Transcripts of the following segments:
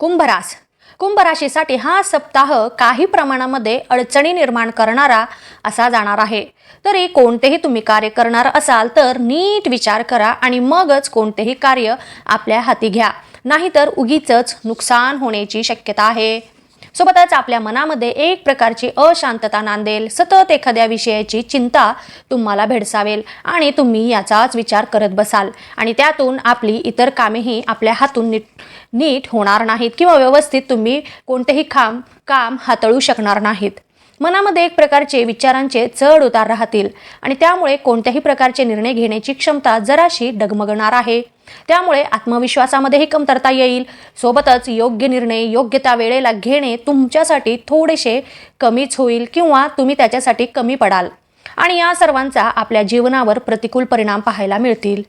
कुंभरास. कुंभ राशीसाठी हा सप्ताह काही प्रमाणामध्ये अडचणी निर्माण करणारा असा जाणार आहे. तरी कोणतेही तुम्ही कार्य करणार असाल तर नीट विचार करा आणि मगच कोणतेही कार्य आपल्या हाती घ्या. नाहीतर उगीच नुकसान होण्याची शक्यता आहे. सोबतच आपल्या मनामध्ये एक प्रकारची अशांतता नांदेल. सतत एखाद्या विषयाची चिंता तुम्हाला भेडसावेल आणि तुम्ही याचाच विचार करत बसाल. आणि त्यातून आपली इतर कामेही आपल्या हातून नीट नीट होणार नाहीत किंवा व्यवस्थित तुम्ही कोणतेही काम काम हाताळू शकणार नाहीत. मनामध्ये एक प्रकारचे विचारांचे चढ उतार राहतील आणि त्यामुळे कोणत्याही प्रकारचे निर्णय घेण्याची क्षमता जराशी डगमगणार आहे. त्यामुळे आत्मविश्वासामध्येही कमतरता येईल. सोबतच योग्य निर्णय योग्य त्या वेळेला घेणे तुमच्यासाठी थोडेसे कमीच होईल किंवा तुम्ही त्याच्यासाठी कमी पडाल. आणि या सर्वांचा आपल्या जीवनावर प्रतिकूल परिणाम पाहायला मिळतील.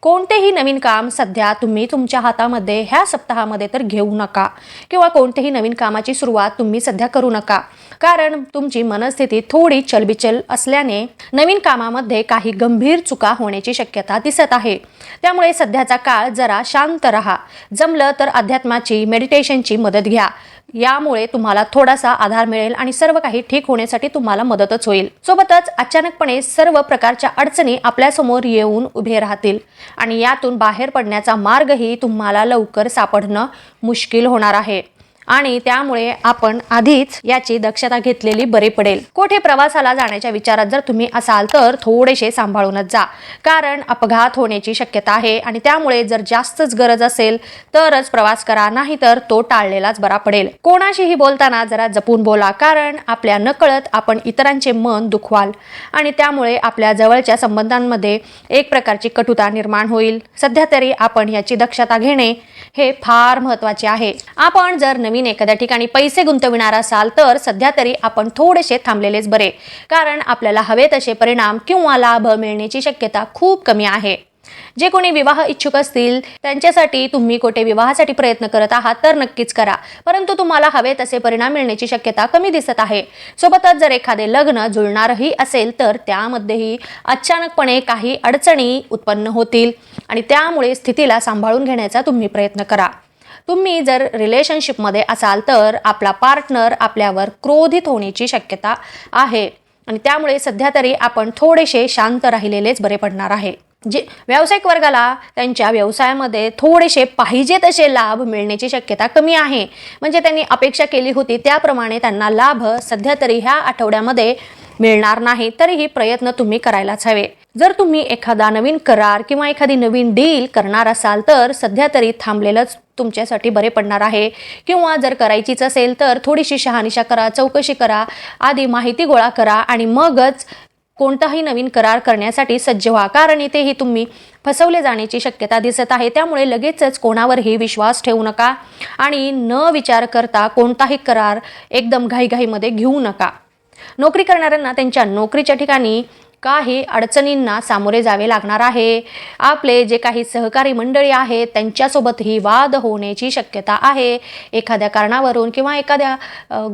कोणतेही नवीन काम सध्या तुम्ही तुमच्या हातामध्ये ह्या सप्ताहामध्ये तर घेऊ नका. किंवा कोणतेही नवीन कामाची सुरुवात तुम्ही सध्या करू नका. कारण तुमची मनस्थिती थोडी चलबिचल असल्याने नवीन कामामध्ये काही गंभीर चुका होण्याची शक्यता दिसत आहे. त्यामुळे सध्याचा काळ जरा शांत राहा. जमलं तर अध्यात्माची मेडिटेशनची मदत घ्या. यामुळे तुम्हाला थोडासा आधार मिळेल आणि सर्व काही ठीक होण्यासाठी तुम्हाला मदतच होईल. सोबतच अचानकपणे सर्व प्रकारच्या अडचणी आपल्यासमोर येऊन उभे राहतील आणि यातून बाहेर पडण्याचा मार्गही तुम्हाला लवकर सापडणं मुश्किल होणार आहे. आणि त्यामुळे आपण आधीच याची दक्षता घेतलेली बरी पडेल. कोठे प्रवासाला जाण्याच्या विचारात जर तुम्ही असाल तर थोडेसे सांभाळूनच जा. कारण अपघात होण्याची शक्यता आहे आणि त्यामुळे जर जास्तच गरज असेल तरच प्रवास करा नाही तर तो टाळलेलाच बरा पडेल. कोणाशीही बोलताना जरा जपून बोला कारण आपल्या नकळत आपण इतरांचे मन दुखवाल आणि त्यामुळे आपल्या जवळच्या संबंधांमध्ये एक प्रकारची कटुता निर्माण होईल. सध्या तरी आपण याची दक्षता घेणे हे फार महत्त्वाचे आहे. आपण जर नवीन एखाद्या ठिकाणी पैसे गुंतविणार असाल तर सध्या तरी आपण थोडेसे थांबलेलेच बरे. कारण आपल्याला हवे तसे परिणाम किंवा लाभ मिळण्याची शक्यता खूप कमी आहे. जे कोणी विवाह इच्छुक असतील त्यांच्यासाठी तुम्ही कोठे विवाहासाठी प्रयत्न करत आहात तर नक्कीच करा. परंतु तुम्हाला हवे तसे परिणाम मिळण्याची शक्यता कमी दिसत आहे. सोबतच जर एखादे लग्न जुळणारही असेल तर त्यामध्येही अचानकपणे काही अडचणी उत्पन्न होतील आणि त्यामुळे स्थितीला सांभाळून घेण्याचा तुम्ही प्रयत्न करा. तुम्ही जर रिलेशनशिपमध्ये असाल तर आपला पार्टनर आपल्यावर क्रोधित होण्याची शक्यता आहे. आणि त्यामुळे सध्या तरी आपण थोडेसे शांत राहिलेलेच बरे पडणार आहे. जे व्यावसायिक वर्गाला त्यांच्या व्यवसायामध्ये थोडेसे पाहिजे तसे लाभ मिळण्याची शक्यता कमी आहे. म्हणजे त्यांनी अपेक्षा केली होती त्याप्रमाणे त्यांना लाभ सध्या तरी ह्या आठवड्यामध्ये मिळणार नाही तरीही प्रयत्न तुम्ही करायलाच हवे. जर तुम्ही एखादा नवीन करार किंवा एखादी नवीन डील करणार असाल तर सध्या तरी थांबलेलंच तुमच्यासाठी बरे पडणार आहे. किंवा जर करायचीच असेल तर थोडीशी शहानिशा करा चौकशी करा आधी माहिती गोळा करा आणि मगच कोणताही नवीन करार करण्यासाठी सज्ज व्हा. कारण इथेही तुम्ही फसवले जाण्याची शक्यता दिसत आहे. त्यामुळे लगेचच कोणावरही विश्वास ठेवू नका आणि न विचार करता कोणताही करार एकदम घाईघाईमध्ये घेऊ नका. नोकरी करणाऱ्यांना त्यांच्या नोकरीच्या ठिकाणी काही अडचणींना सामोरे जावे लागणार आहे. आपले जे काही सहकारी मंडळी आहेत त्यांच्यासोबतही वाद होण्याची शक्यता आहे. एखाद्या कारणावरून किंवा एखाद्या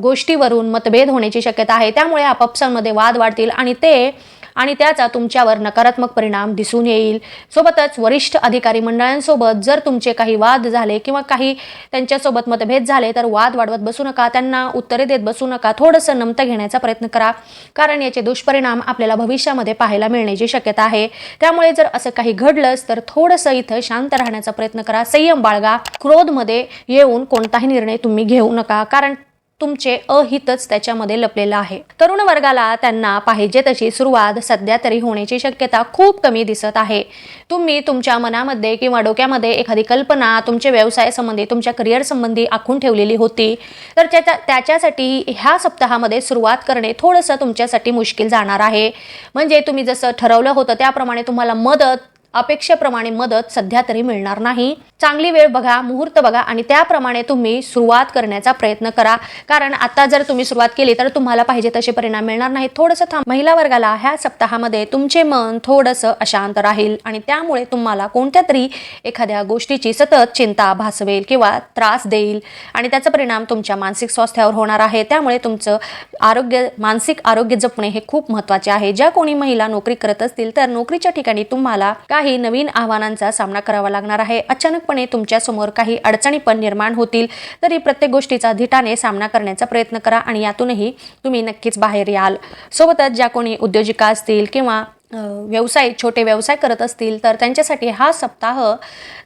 गोष्टीवरून मतभेद होण्याची शक्यता आहे. त्यामुळे आपापसांमध्ये वाद वाढतील आणि ते आणि त्याचा तुमच्यावर नकारात्मक परिणाम दिसून येईल. सोबतच वरिष्ठ अधिकारी मंडळांसोबत जर तुमचे काही वाद झाले किंवा काही त्यांच्यासोबत मतभेद झाले तर वाद वाढवत बसू नका त्यांना उत्तरे देत बसू नका. थोडंसं नमतं घेण्याचा प्रयत्न करा कारण याचे दुष्परिणाम आपल्याला भविष्यामध्ये पाहायला मिळण्याची शक्यता आहे. त्यामुळे जर असं काही घडलंच तर थोडंसं इथं शांत राहण्याचा प्रयत्न करा. संयम बाळगा. क्रोधमध्ये येऊन कोणताही निर्णय तुम्ही घेऊ नका कारण तुमचे अहितच त्याच्यामध्ये लपलेलं आहे. तरुण वर्गाला त्यांना पाहिजे तशी सुरुवात सध्या तरी होण्याची शक्यता खूप कमी दिसत आहे. तुम्ही तुमच्या मनामध्ये किंवा डोक्यामध्ये एखादी कल्पना तुमच्या व्यवसायासंबंधी तुमच्या करिअर संबंधी आखून ठेवलेली होती. तर त्याच्या त्याच्यासाठी ह्या सप्ताहामध्ये सुरुवात करणे थोडंसं तुमच्यासाठी मुश्किल जाणार आहे. म्हणजे तुम्ही जसं ठरवलं होतं त्याप्रमाणे तुम्हाला मदत अपेक्षेप्रमाणे मदत सध्या तरी मिळणार नाही. चांगली वेळ बघा मुहूर्त बघा आणि त्याप्रमाणे तुम्ही सुरुवात करण्याचा प्रयत्न करा. कारण आता जर तुम्ही सुरुवात केली तर तुम्हाला पाहिजे तसे परिणाम मिळणार नाही थोडंसं थांब. महिला वर्गाला ह्या सप्ताहामध्ये तुमचे मन थोडंसं अशांत राहील आणि त्यामुळे तुम्हाला कोणत्या तरी एखाद्या गोष्टीची सतत चिंता भासवेल किंवा त्रास देईल आणि त्याचा परिणाम तुमच्या मानसिक स्वास्थ्यावर होणार आहे. त्यामुळे तुमचं आरोग्य मानसिक आरोग्य जपणे हे खूप महत्त्वाचे आहे. ज्या कोणी महिला नोकरी करत असतील तर नोकरीच्या ठिकाणी तुम्हाला काही काही नवीन आव्हानांचा सामना करावा लागणार आहे. अचानकपणे तुमच्यासमोर काही अडचणी पण निर्माण होतील. तरी प्रत्येक गोष्टीचा धिटाने सामना करण्याचा प्रयत्न करा आणि यातूनही तुम्ही नक्कीच बाहेर याल. सोबतच ज्या कोणी उद्योजिका असतील किंवा व्यवसाय छोटे व्यवसाय करत असतील तर त्यांच्यासाठी हा सप्ताह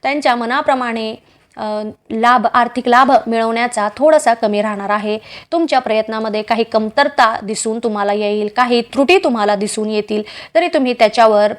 त्यांच्या मनाप्रमाणे लाभ आर्थिक लाभ मिळवण्याचा थोडासा कमी राहणार आहे. तुमच्या प्रयत्नामध्ये काही कमतरता दिसून तुम्हाला येईल. काही त्रुटी तुम्हाला दिसून येतील. तरी तुम्ही त्याच्यावर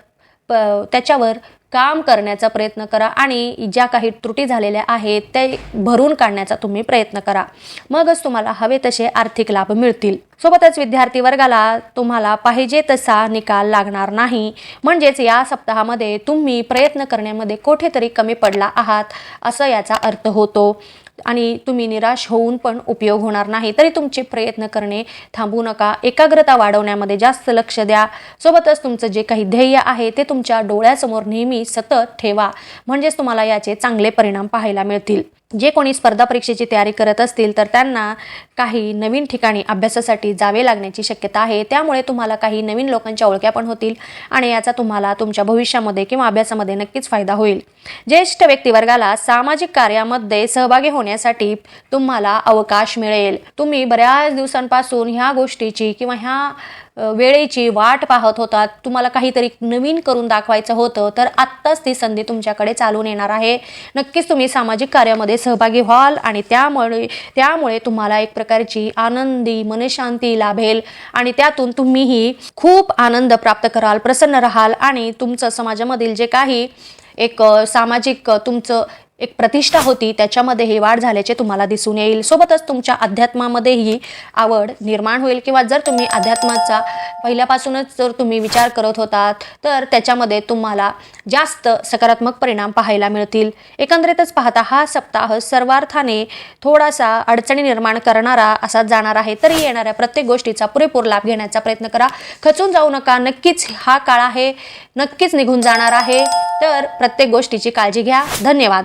प त्याच्यावर काम करण्याचा प्रयत्न करा आणि ज्या काही त्रुटी झालेल्या आहेत ते भरून काढण्याचा तुम्ही प्रयत्न करा. मगच तुम्हाला हवे तसे आर्थिक लाभ मिळतील. सोबतच विद्यार्थी वर्गाला तुम्हाला पाहिजे तसा निकाल लागणार नाही. म्हणजेच या सप्ताहामध्ये तुम्ही प्रयत्न करण्यामध्ये कुठेतरी कमी पडला आहात असं याचा अर्थ होतो. आणि तुम्ही निराश होऊन पण उपयोग होणार नाही. तरी तुमचे प्रयत्न करणे थांबू नका. एकाग्रता वाढवण्यामध्ये जास्त लक्ष द्या. सोबतच तुमचं जे काही ध्येय आहे ते तुमच्या डोळ्यासमोर नेहमी सतत ठेवा. म्हणजेच तुम्हाला याचे चांगले परिणाम पाहायला मिळतील. जे कोणी स्पर्धा परीक्षेची तयारी करत असतील तर त्यांना काही नवीन ठिकाणी अभ्यासासाठी जावे लागण्याची शक्यता आहे. त्यामुळे तुम्हाला काही नवीन लोकांच्या ओळख्या पण होतील आणि याचा तुम्हाला तुमच्या भविष्यामध्ये किंवा अभ्यासामध्ये नक्कीच फायदा होईल. ज्येष्ठ व्यक्तिवर्गाला सामाजिक कार्यामध्ये सहभागी होण्यासाठी तुम्हाला अवकाश मिळेल. तुम्ही बऱ्याच दिवसांपासून ह्या गोष्टीची किंवा ह्या वेळेची वाट पाहत होतात. तुम्हाला काहीतरी नवीन करून दाखवायचं होतं तर आत्ताच ती संधी तुमच्याकडे चालून येणार आहे. नक्कीच तुम्ही सामाजिक कार्यामध्ये सहभागी व्हाल आणि त्यामुळे त्यामुळे तुम्हाला एक प्रकारची आनंदी मनशांती लाभेल आणि त्यातून तुम्हीही खूप आनंद प्राप्त कराल प्रसन्न राहाल आणि तुमचं समाजामधील जे काही एक सामाजिक तुमचं एक प्रतिष्ठा होती त्याच्यामध्ये ही वाढ झाल्याचे तुम्हाला दिसून येईल. सोबतच तुमच्या अध्यात्मामध्येही आवड निर्माण होईल किंवा जर तुम्ही अध्यात्माचा पहिल्यापासूनच जर तुम्ही विचार करत होतात तर त्याच्यामध्ये तुम्हाला जास्त सकारात्मक परिणाम पाहायला मिळतील. एकंदरीतच पाहता हा सप्ताह सर्वार्थाने थोडासा अडचणी निर्माण करणारा असा जाणार आहे. तरी येणाऱ्या प्रत्येक गोष्टीचा पुरेपूर लाभ घेण्याचा प्रयत्न करा. खचून जाऊ नका. नक्कीच हा काळ आहे. नक्कीच निघून जाणार आहे. तर प्रत्येक गोष्टीची काळजी घ्या. धन्यवाद.